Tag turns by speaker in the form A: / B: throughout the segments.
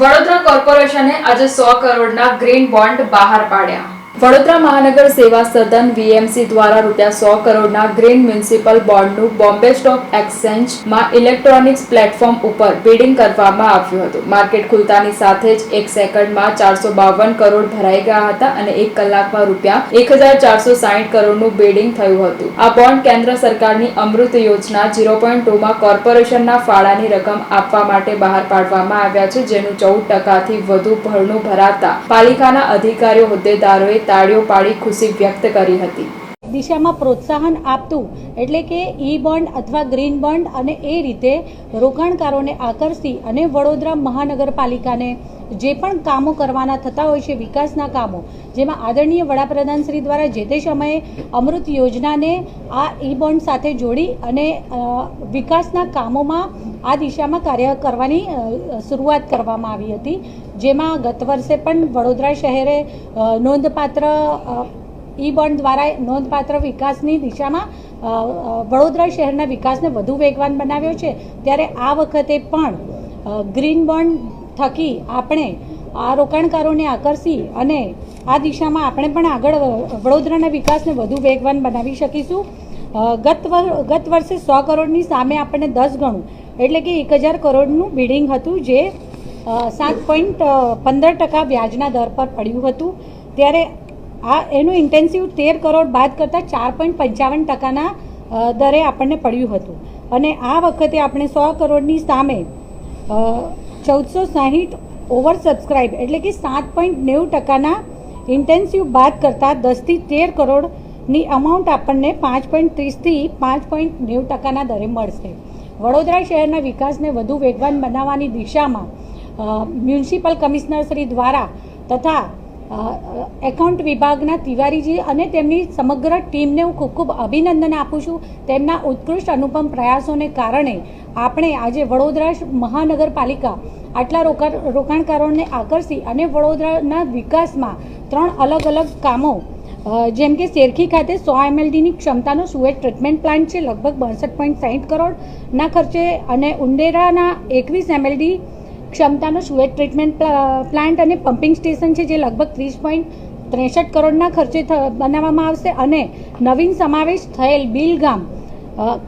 A: વડોદરા કોર્પોરેશને આજે સો કરોડના green bond બહાર પાડ્યા. વડોદરા મહાનગર સેવા સદન વીએમસી દ્વારા રૂપિયા સો કરોડના ગ્રીન મ્યુનિસિપલ બોન્ડનું બોમ્બે સ્ટોક એક્સચેન્જમાં ઇલેક્ટ્રોનિક્સ પ્લેટફોર્મ ઉપર બિડિંગ કરવામાં આવ્યું હતું. માર્કેટ ખુલતાની સાથે જ એક સેકન્ડમાં ચારસો બાવન કરોડ ભરાઈ ગયા હતા અને એક કલાકમાં રૂપિયા એક હજાર ચારસો સાહીઠ કરોડનું બિડિંગ થયું હતું. આ બોન્ડ કેન્દ્ર સરકારની અમૃત યોજના ઝીરો પોઈન્ટ ટુમાં કોર્પોરેશનના ફાળાની રકમ આપવા માટે બહાર પાડવામાં આવ્યા છે, જેનું ચૌદ ટકાથી વધુ ભરણું ભરાતા પાલિકાના અધિકારીઓ, હોદ્દેદારોએ તાળીઓ પાડી ખુશી વ્યક્ત કરી હતી.
B: દિશામાં પ્રોત્સાહન આપતું એટલે કે ઈ બોન્ડ અથવા ગ્રીન બોન્ડ અને એ રીતે રોકાણકારોને આકર્ષી અને વડોદરા મહાનગરપાલિકાને જે પણ કામો કરવાના થતા હોય છે વિકાસના કામો, જેમાં આદરણીય વડાપ્રધાન શ્રી દ્વારા જે તે સમયે અમૃત યોજનાને આ ઈ બોન્ડ સાથે જોડી અને વિકાસના કામોમાં આ દિશામાં કાર્ય કરવાની શરૂઆત કરવામાં આવી હતી. જેમાં ગત વર્ષે પણ વડોદરા શહેરે નોંધપાત્ર ઈ બોન્ડ દ્વારા નોંધપાત્ર વિકાસની દિશામાં વડોદરા શહેરના વિકાસને વધુ વેગવાન બનાવ્યો છે. ત્યારે આ વખતે પણ ગ્રીન બોન્ડ થકી આપણે આ રોકાણકારોને આકર્ષી અને આ દિશામાં આપણે પણ આગળ વડોદરાના વિકાસને વધુ વેગવાન બનાવી શકીશું. ગત ગત વર્ષે સો કરોડની સામે આપણને દસ ગણું, એટલે કે એક હજાર કરોડનું બિલ્ડિંગ હતું જે સાત પોઈન્ટ પંદર ટકા વ્યાજના દર પર પડ્યું હતું. ત્યારે આ, એનું ઇન્ટેન્સિવ તેર કરોડ બાદ કરતાં ચાર પોઈન્ટ પંચાવન ટકાના દરે આપણને પડ્યું હતું. અને આ વખતે આપણે સો કરોડની સામે ચૌદસો સાહીઠ ઓવર સબસ્ક્રાઇબ એટલે કે સાત પોઈન્ટ નેવું ટકાના ઇન્ટેન્સિવ બાદ કરતાં દસથી તેર કરોડની અમાઉન્ટ આપણને પાંચ પોઈન્ટ ત્રીસથી પાંચ પોઈન્ટ નેવું ટકાના દરે મળશે. વડોદરા શહેરના વિકાસને વધુ વેગવાન બનાવવાની દિશામાં મ્યુનિસિપલ કમિશનર શ્રી દ્વારા તથા એકાઉન્ટ વિભાગના તિવારીજી અને તેમની સમગ્ર ટીમને હું ખૂબ ખૂબ અભિનંદન આપું છું. તેમના ઉત્કૃષ્ટ અનુપમ પ્રયાસોને કારણે આપણે આજે વડોદરા મહાનગરપાલિકા આટલા રોકા, રોકાણકારોને આકર્ષી અને વડોદરાના વિકાસમાં ત્રણ અલગ અલગ કામો જેમ કે શેરખી ખાતે સો એમએલડીની ક્ષમતાનો સુએજ ટ્રીટમેન્ટ પ્લાન્ટ છે, લગભગ બાસઠ પોઈન્ટ સાહીઠ કરોડના ખર્ચે અને ઉંડેરાના એકવીસ એમએલડી ક્ષમતાનો સુએજ ટ્રીટમેન્ટ પ્લાન્ટ અને પમ્પિંગ સ્ટેશન છે જે લગભગ ત્રીસ પોઈન્ટ ત્રેસઠ કરોડના ખર્ચે બનાવવામાં આવશે અને નવીન સમાવેશ થયેલ બિલગામ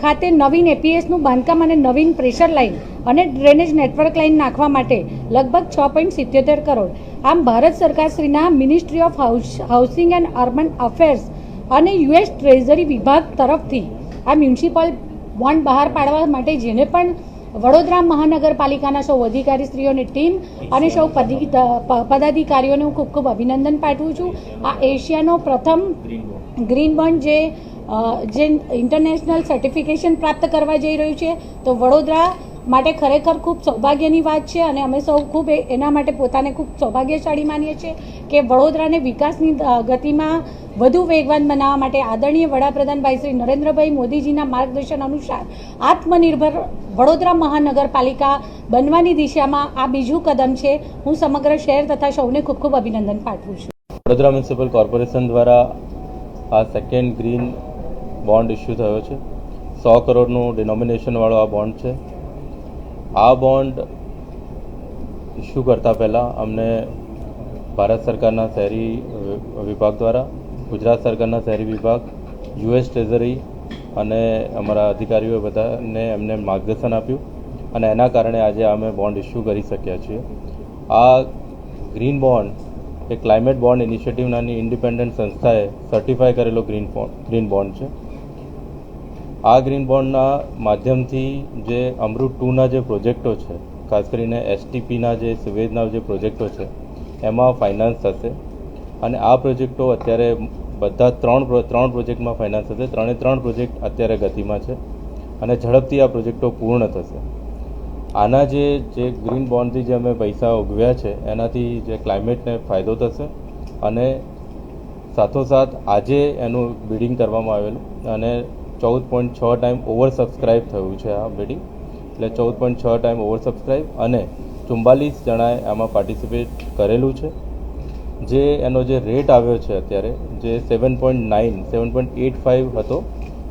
B: ખાતે નવીન એપીએસનું બાંધકામ અને નવીન પ્રેશર લાઇન અને ડ્રેનેજ નેટવર્ક લાઇન નાખવા માટે લગભગ છ પોઈન્ટ સિત્યોતેર કરોડ. આમ Bharat સરકારશ્રીના ministry of house housing and urban affairs અને યુએસ ટ્રેઝરી વિભાગ તરફથી આ મ્યુનિસિપલ બોન્ડ બહાર પાડવા માટે જેને પણ વડોદરા મહાનગરપાલિકાના સૌ અધિકારી સ્ત્રીઓની ટીમ અને સૌ પદી- પદાધિકારીઓને હું ખૂબ ખૂબ અભિનંદન પાઠવું છું. આ એશિયાનો પ્રથમ ગ્રીન બોન્ડ જે જે ઇન્ટરનેશનલ સર્ટિફિકેશન પ્રાપ્ત કરવા જઈ રહ્યું છે, તો વડોદરા માટે ખરેખર ખૂબ સૌભાગ્યની વાત છે અને અમે સૌ ખૂબ એના માટે પોતાને ખૂબ સૌભાગ્યશાળી માનીએ છીએ કે વડોદરાને વિકાસની ગતિમાં વધુ વેગવાન બનાવવા માટે આદરણીય વડાપ્રધાન ભાઈ શ્રી નરેન્દ્રભાઈ મોદીજીના માર્ગદર્શન અનુસાર આત્મનિર્ભર વડોદરા મહાનગરપાલિકા બનવાની દિશામાં આ બીજું કદમ છે. હું સમગ્ર શહેર તથા સૌને ખૂબ ખૂબ અભિનંદન પાઠવું છું.
C: વડોદરા મ્યુનિસિપલ કોર્પોરેશન દ્વારા આ સેકન્ડ ગ્રીન બોન્ડ ઇસ્યુ થયો છે. સો કરોડનું ડિનોમિનેશનવાળો આ બોન્ડ છે. આ બોન્ડ ઇસ્યુ કરતાં પહેલાં અમને ભારત સરકારના શહેરી વિભાગ દ્વારા, ગુજરાત સરકારના શહેરી વિભાગ યુએસ ટ્રેઝરી અને અમારા અધિકારીઓએ બધાને એમને માર્ગદર્શન આપ્યું અને એના કારણે આજે અમે બોન્ડ ઇસ્યુ કરી શક્યા છીએ. આ ગ્રીન બોન્ડ એ ક્લાઇમેટ બોન્ડ ઇનિશિયેટિવ નાની ઇન્ડિપેન્ડન્ટ સંસ્થાએ સર્ટિફાય કરેલો ગ્રીન ગ્રીન બોન્ડ છે. આ ગ્રીન બોન્ડના માધ્યમથી જે અમૃત ટુના જે પ્રોજેક્ટો છે, ખાસ કરીને એસટીપીના જે સિવેજના જે પ્રોજેક્ટો છે, એમાં ફાઇનાન્સ થશે. અને આ પ્રોજેક્ટો અત્યારે બધા ત્રણ ત્રણ પ્રોજેક્ટમાં ફાઇનાન્સ થશે. ત્રણે ત્રણ પ્રોજેક્ટ અત્યારે ગતિમાં છે અને ઝડપથી આ પ્રોજેક્ટો પૂર્ણ થશે. આના જે જે ગ્રીન બોન્ડથી જે અમે પૈસા ઉગવ્યા છે, એનાથી જે ક્લાઇમેટને ફાયદો થશે અને સાથોસાથ આજે એનું બિડિંગ કરવામાં આવેલું અને ચૌદ પોઈન્ટ છ ટાઈમ ઓવર સબસ્ક્રાઇબ થયું છે આ બેડી એટલે ચૌદ પોઈન્ટ છ ટાઈમ ઓવર સબસ્ક્રાઇબ અને ચુમ્બાલીસ જણાએ આમાં પાર્ટિસિપેટ કરેલું છે. જે એનો જે રેટ આવ્યો છે અત્યારે, જે seven point nine seven point eight five હતો,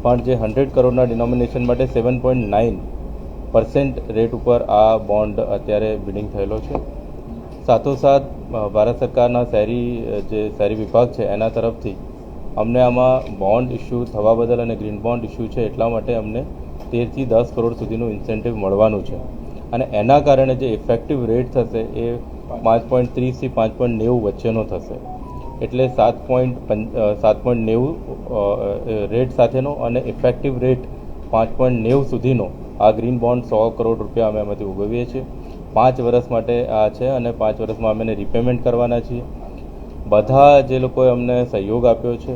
C: પણ જે હંડ્રેડ કરોડના ડિનોમિનેશન માટે seven point nine percent rate ઉપર આ બોન્ડ અત્યારે બિડિંગ થયેલો છે. સાથોસાથ ભારત સરકારના શહેરી જે શહેરી વિભાગ છે, એના તરફથી અમને આમાં બોન્ડ ઇસ્યુ થવા બદલ અને ગ્રીન બોન્ડ ઇસ્યુ છે એટલા માટે અમને તેરથી દસ કરોડ સુધીનું ઇન્સેન્ટિવ મળવાનું છે. અને એના કારણે જે ઇફેક્ટિવ રેટ થશે એ પાંચ પોઈન્ટ ત્રીસથી પાંચ પોઈન્ટ નેવું વચ્ચેનો થશે. એટલે સાત પોઈન્ટ સાત પોઈન્ટ નેવું રેટ સાથેનો અને ઇફેક્ટિવ રેટ પાંચ પોઈન્ટ નેવું સુધીનો આ ગ્રીન બોન્ડ સો કરોડ રૂપિયા અમે એમાંથી ઉગવીએ છીએ. પાંચ વર્ષ માટે આ છે અને પાંચ વર્ષમાં અમે એને રિપેમેન્ટ કરવાના છીએ. બધા જે લોકોએ અમને સહયોગ આપ્યો છે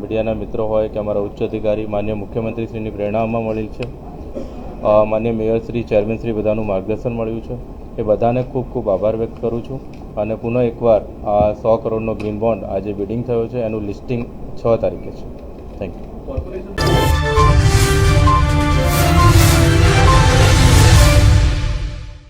C: મીડિયાના મિત્રો હોય કે અમારા ઉચ્ચ અધિકારી, માન્ય મુખ્યમંત્રીશ્રીની પ્રેરણામાં મળેલ છે. માન્ય મેયરશ્રી, ચેરમેનશ્રી બધાનું માર્ગદર્શન મળ્યું છે. એ બધાને ખૂબ ખૂબ આભાર વ્યક્ત કરું છું. અને પુનઃ એકવાર આ સો કરોડનો ગ્રીન બોન્ડ આજે બિડિંગ થયો છે. એનું લિસ્ટિંગ છ તારીખે છે. Thank you